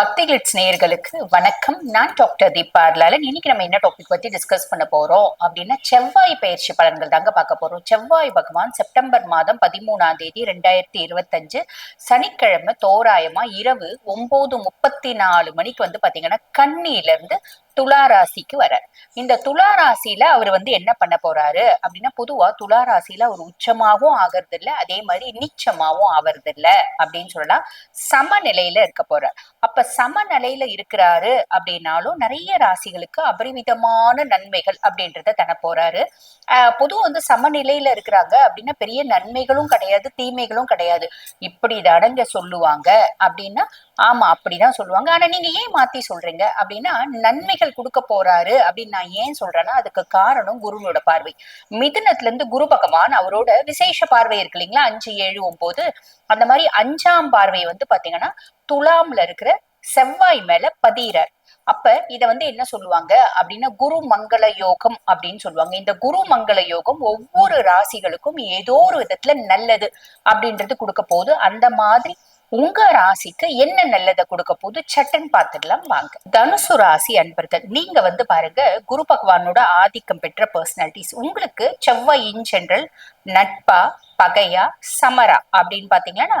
பக்தி கிளிட்ஸ் நேயர்களுக்கு வணக்கம். நான் டாக்டர் தீபா அர்லாலன் இன்னைக்கு நம்ம என்ன டாபிக் பத்தி டிஸ்கஸ் பண்ண போறோம் அப்படின்னா செவ்வாய் பயிற்சி பலன்கள் தாங்க பார்க்க போறோம். செவ்வாய் பகவான் செப்டம்பர் மாதம் பதிமூணாம் தேதி ரெண்டாயிரத்தி இருபத்தஞ்சு சனிக்கிழமை தோராயமா இரவு ஒன்பது முப்பத்தி நாலு மணிக்கு வந்து பாத்தீங்கன்னா கண்ணில இருந்து துலா ராசிக்கு வர இந்த துலா ராசியில அவர் வந்து என்ன பண்ண போறாரு அப்படின்னா பொதுவா துலா ராசியில அவர் உச்சமாகவும் ஆகிறது இல்ல அதே மாதிரி நீச்சமாகவும் ஆவறது இல்ல அப்படின்னு சொல்லலாம். சமநிலையில இருக்க போறார். அப்ப சமநிலையில இருக்கிறாரு அப்படின்னாலும் நிறைய ராசிகளுக்கு அபரிமிதமான நன்மைகள் அப்படின்றத தன போறாரு. ஆஹ் வந்து சமநிலையில இருக்கிறாங்க அப்படின்னா பெரிய நன்மைகளும் கிடையாது தீமைகளும் கிடையாது. இப்படி அடங்க சொல்லுவாங்க அப்படின்னா ஆமா அப்படிதான் சொல்லுவாங்க. ஆனா நீங்க ஏன் மாத்தி சொல்றீங்க? அப்படின்னா நன்மைகள் கொடுக்க போறாரு அப்படின்னு நான் ஏன் சொல்றேன்னா அதுக்கு காரணம் குருனோட பார்வை. மிதுனத்துல இருந்து குரு பகவான் அவரோட விசேஷ பார்வை இருக்கு இல்லைங்களா? அஞ்சு ஏழு ஒன்பது. அந்த மாதிரி அஞ்சாம் பார்வை வந்து பாத்தீங்கன்னா துலாம்ல இருக்கிற செவ்வாய் மேல பதியிறார். அப்ப இத வந்து என்ன சொல்லுவாங்க? அப்படின்னா குரு மங்கள யோகம் அப்படின்னு சொல்லுவாங்க. இந்த குரு மங்கள யோகம் ஒவ்வொரு ராசிகளுக்கும் ஏதோ ஒரு விதத்துல நல்லது அப்படின்றது கொடுக்க போகுது. அந்த மாதிரி உங்க ராசிக்கு என்ன நல்லதை கொடுக்க போது சட்டன் பார்த்துடலாம் வாங்க. தனுசு ராசி அன்பர்கள் நீங்க வந்து பாருங்க குரு பகவானோட ஆதிக்கம் பெற்ற பர்சனாலிட்டிஸ் உங்களுக்கு செவ்வாய் இன் ஜென்ரல் நட்பா பகையா சமரா அப்படின்னு பாத்தீங்கன்னா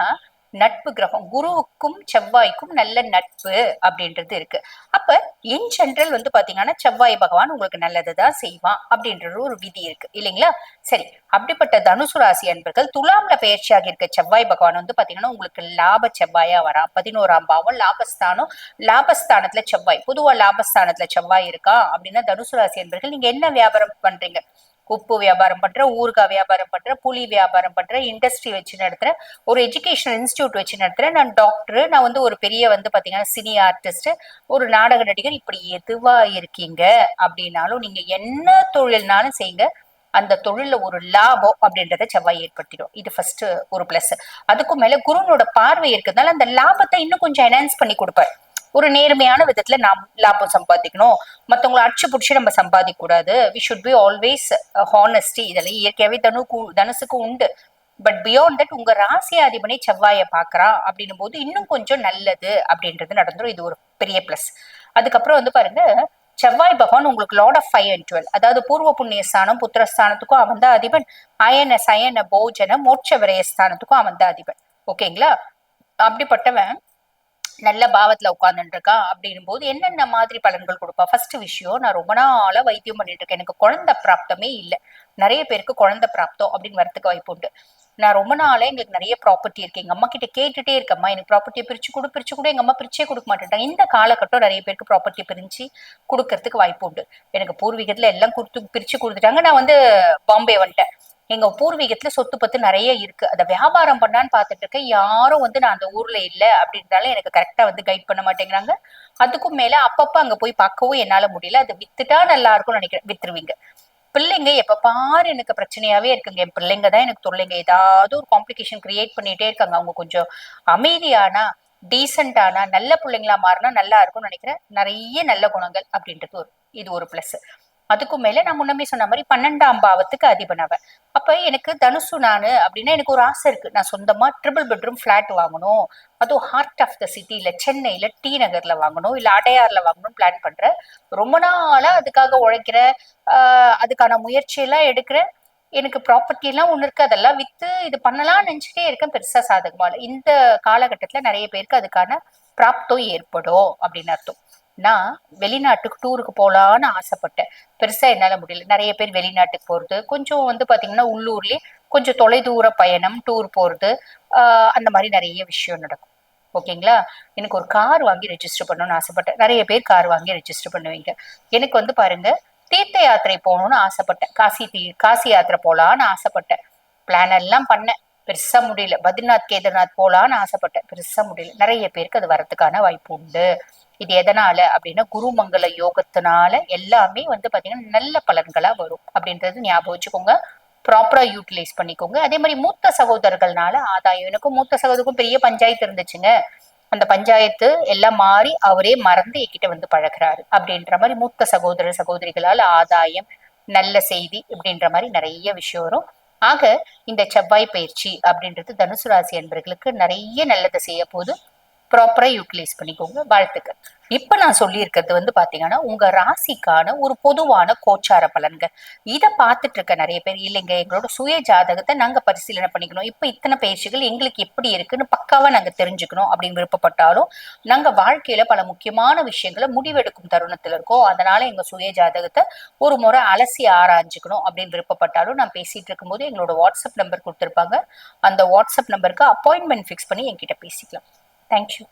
நட்பு கிரகம். குருவுக்கும் செவ்வாய்க்கும் நல்ல நட்பு அப்படின்றது இருக்கு. அப்ப இன் ஜென்ரல் வந்து பாத்தீங்கன்னா செவ்வாய் பகவான் உங்களுக்கு நல்லதுதான் செய்வான் அப்படின்றது ஒரு விதி இருக்கு. இல்லைங்களா? சரி. அப்படிப்பட்ட தனுசு ராசி அன்பர்கள் துலாம்ல பயிற்சியாக இருக்க செவ்வாய் பகவான் வந்து பாத்தீங்கன்னா உங்களுக்கு லாப செவ்வாயா வரா பதினோராம் பாவம் லாபஸ்தானம் லாபஸ்தானத்துல செவ்வாய். பொதுவா லாபஸ்தானத்துல செவ்வாய் இருக்கா? அப்படின்னா தனுசு ராசி அன்பர்கள் நீங்க என்ன வியாபாரம் பண்றீங்க? உப்பு வியாபாரம் பண்ற ஊறுகாய் வியாபாரம் பண்ற புளி வியாபாரம் பண்ற இண்டஸ்ட்ரி வச்சு நடத்துற ஒரு எஜுகேஷனல் இன்ஸ்டியூட் வச்சு நடத்துற நான் டாக்டர் நான் வந்து ஒரு பெரிய வந்து பாத்தீங்கன்னா சினி ஆர்டிஸ்ட் ஒரு நாடக நடிகர் இப்படி எதுவா இருக்கீங்க? அப்படின்னாலும் நீங்க என்ன தொழில்னாலும் செய்யுங்க. அந்த தொழில ஒரு லாபம் அப்படின்றத செவ்வாய் ஏற்படுத்திடும். இது ஃபர்ஸ்ட் ஒரு பிளஸ் அதுக்கும் மேல குருனோட பார்வை இருக்கிறதுனால அந்த லாபத்தை இன்னும் கொஞ்சம் என்ஹான்ஸ் பண்ணி கொடுப்பாரு. ஒரு நேர்மையான விதத்துல நாம் லாபம் சம்பாதிக்கணும். மத்தவங்களை அடிச்சு பிடிச்சி நம்ம சம்பாதிக்க கூடாது. We should be always honesty இதெல்லாம் இயற்கையாவே தனு தனுசுக்கு உண்டு. பட் பியாண்ட் தட் உங்க ராசி அதிபனை செவ்வாயை பாக்குறான் அப்படின்னும் போது இன்னும் கொஞ்சம் நல்லது அப்படின்றது நடந்துரும். இது ஒரு பெரிய பிளஸ் அதுக்கப்புறம் வந்து பாருங்க செவ்வாய் பகவான் உங்களுக்கு lord of five and twelve அதாவது பூர்வ புண்ணிய ஸ்தானம் புத்திரஸ்தானத்துக்கும் அவன் தான் அதிபன். அயன சயன போஜன மோட்ச விரயஸ்தானத்துக்கும் அவன் தான் அதிபன். ஓகேங்களா அப்படிப்பட்டவன் நல்ல பாவத்துல உட்கார்ந்துட்டு இருக்கா அப்படின்னும் போது என்னென்ன மாதிரி பலன்கள் கொடுப்பா? ஃபர்ஸ்ட் விஷயம் நான் ரொம்ப நாளா வைத்தியம் பண்ணிட்டு இருக்கேன் எனக்கு குழந்தை பிராப்தமே இல்லை. நிறைய பேருக்கு குழந்தை பிராப்தம் அப்படின்னு வரத்துக்கு வாய்ப்பு உண்டு. நான் ரொம்ப நாளே எங்களுக்கு நிறைய ப்ராப்பர்ட்டி இருக்கு. எங்க அம்மா கிட்ட கேட்டுட்டே இருக்கம்மா. எனக்கு ப்ராப்பர்ட்டியை பிரிச்சு கொடு பிரிச்சு கூட. எங்க அம்மா பிரிச்சே கொடுக்க மாட்டேன்ட்டாங்க. இந்த காலகட்டம் நிறைய பேருக்கு ப்ராப்பர்ட்டி பிரிஞ்சு கொடுக்கறதுக்கு வாய்ப்பு உண்டு. எனக்கு பூர்வீகத்துல எல்லாம் கொடுத்து பிரிச்சு கொடுத்துட்டாங்க. நான் வந்து பாம்பே வந்துட்டேன். எங்க பூர்வீகத்துல சொத்து பத்து நிறைய இருக்கு. அதை வியாபாரம் பண்ணான்னு பாத்துட்டு இருக்கேன். யாரும் வந்து நான் அந்த ஊர்ல இல்ல அப்படின்றாலும் எனக்கு கரெக்டா வந்து கைட் பண்ண மாட்டேங்கிறாங்க. அதுக்கும் மேல அப்பப்ப அங்க போய் பார்க்கவும் என்னால முடியல. அதை வித்துட்டா நல்லா இருக்கும்னு நினைக்கிறேன். வித்துருவீங்க. பிள்ளைங்க எப்ப பாரு எனக்கு பிரச்சனையாவே இருக்குங்க. என் பிள்ளைங்க தான் எனக்கு தொல்லைங்க. ஏதாவது ஒரு காம்ப்ளிகேஷன் கிரியேட் பண்ணிட்டே இருக்காங்க. அவங்க கொஞ்சம் அமைதியானா டீசென்டானா நல்ல பிள்ளைங்களா மாறினா நல்லா இருக்கும்னு நினைக்கிறேன். நிறைய நல்ல குணங்கள் அப்படின்றது ஒரு இது ஒரு பிளஸ் அதுக்கும் மேல நான் முன்னமே சொன்ன மாதிரி பன்னெண்டாம் பாவத்துக்கு அதிபனவன் அப்ப எனக்கு தனுசு நானு அப்படின்னா எனக்கு ஒரு ஆசை இருக்கு. நான் சொந்தமா ட்ரிபிள் பெட்ரூம் ஃபிளாட் வாங்கணும். அதுவும் ஹார்ட் ஆஃப் த சிட்டியில சென்னையில டி நகர்ல வாங்கணும். இல்ல அடையார்ல வாங்கணும் பிளான் பண்றேன். ரொம்ப நாளா அதுக்காக உழைக்கிற ஆஹ் அதுக்கான முயற்சி எல்லாம் எடுக்கிறேன். எனக்கு ப்ராப்பர்ட்டி எல்லாம் ஒண்ணு இருக்கு. அதெல்லாம் வித்து இது பண்ணலாம்னு நினைச்சிட்டே இருக்கேன். பெருசா சாதகமா இல்லை. இந்த காலகட்டத்துல நிறைய பேருக்கு அதுக்கான பிராப்தம் ஏற்படும் அப்படின்னு அர்த்தம். நான் வெளிநாட்டுக்கு டூருக்கு போகலான்னு ஆசைப்பட்டேன். பெருசாக என்னால் முடியல. நிறைய பேர் வெளிநாட்டுக்கு போகிறது கொஞ்சம் வந்து பார்த்திங்கன்னா உள்ளூர்லேயே கொஞ்சம் தொலைதூர பயணம் டூர் போகிறது அந்த மாதிரி நிறைய விஷயம் நடக்கும். ஓகேங்களா? எனக்கு ஒரு கார் வாங்கி ரெஜிஸ்டர் பண்ணணும்னு ஆசைப்பட்டேன். நிறைய பேர் கார் வாங்கி ரெஜிஸ்டர் பண்ணுவீங்க. எனக்கு வந்து பாருங்க தீர்த்த யாத்திரை போகணும்னு ஆசைப்பட்டேன். காசி தீ காசி யாத்திரை போகலான்னு ஆசைப்பட்டேன். பிளான் எல்லாம் பண்ணேன். பெருசா முடியல. பத்ரிநாத் கேதர்நாத் போலான்னு ஆசைப்பட்டேன். பெருசா முடியல. நிறைய பேருக்கு அது வரதுக்கான வாய்ப்பு உண்டு. இது எதனால அப்படின்னா குருமங்கல யோகத்தினால எல்லாமே வந்து பாத்தீங்கன்னா நல்ல பலன்களா வரும். அப்படின்றது ஞாபகம் வச்சுக்கோங்க. ப்ராப்பரா யூட்டிலைஸ் பண்ணிக்கோங்க. அதே மாதிரி மூத்த சகோதரர்கள்னால ஆதாயம். எனக்கும் மூத்த சகோதரருக்கும் பெரிய பஞ்சாயத்து இருந்துச்சுங்க. அந்த பஞ்சாயத்து எல்லாம் மாறி அவரே மறந்து என்கிட்ட வந்து பழகுறாரு. அப்படின்ற மாதிரி மூத்த சகோதர சகோதரிகளால் ஆதாயம் நல்ல செய்தி இப்படின்ற மாதிரி நிறைய விஷயம் வரும். ஆக இந்த செவ்வாய் பயிற்சி அப்படின்றது தனுசு ராசி அன்பர்களுக்கு நிறைய நல்லதை செய்ய போது ப்ராப்பராக யூட்டிலைஸ் பண்ணிக்கோங்க. வாழ்த்துக்கள். இப்ப நான் சொல்லியிருக்கிறது வந்து பார்த்தீங்கன்னா உங்க ராசிக்கான ஒரு பொதுவான கோச்சார பலன்கள். இதை பார்த்துட்டு இருக்க நிறைய பேர் இல்லைங்க எங்களோட சுய ஜாதகத்தை நாங்க பரிசீலனை பண்ணிக்கணும். இப்போ இத்தனை பயிற்சிகள் எங்களுக்கு எப்படி இருக்குன்னு பக்காவாக நாங்க தெரிஞ்சுக்கணும் அப்படின்னு விருப்பப்பட்டாலும் நாங்க வாழ்க்கையில பல முக்கியமான விஷயங்களை முடிவெடுக்கும் தருணத்தில் இருக்கோம். அதனால எங்கள் சுய ஜாதகத்தை ஒரு முறை அலசி ஆராய்ஞ்சுக்கணும் அப்படின்னு விருப்பப்பட்டாலும் நான் பேசிட்டு இருக்கும்போது எங்களோட வாட்ஸ்அப் நம்பர் கொடுத்துருப்பாங்க. அந்த வாட்ஸ்அப் நம்பருக்கு அப்பாயின்மெண்ட் ஃபிக்ஸ் பண்ணி என்கிட்ட பேசிக்கலாம். Thank you.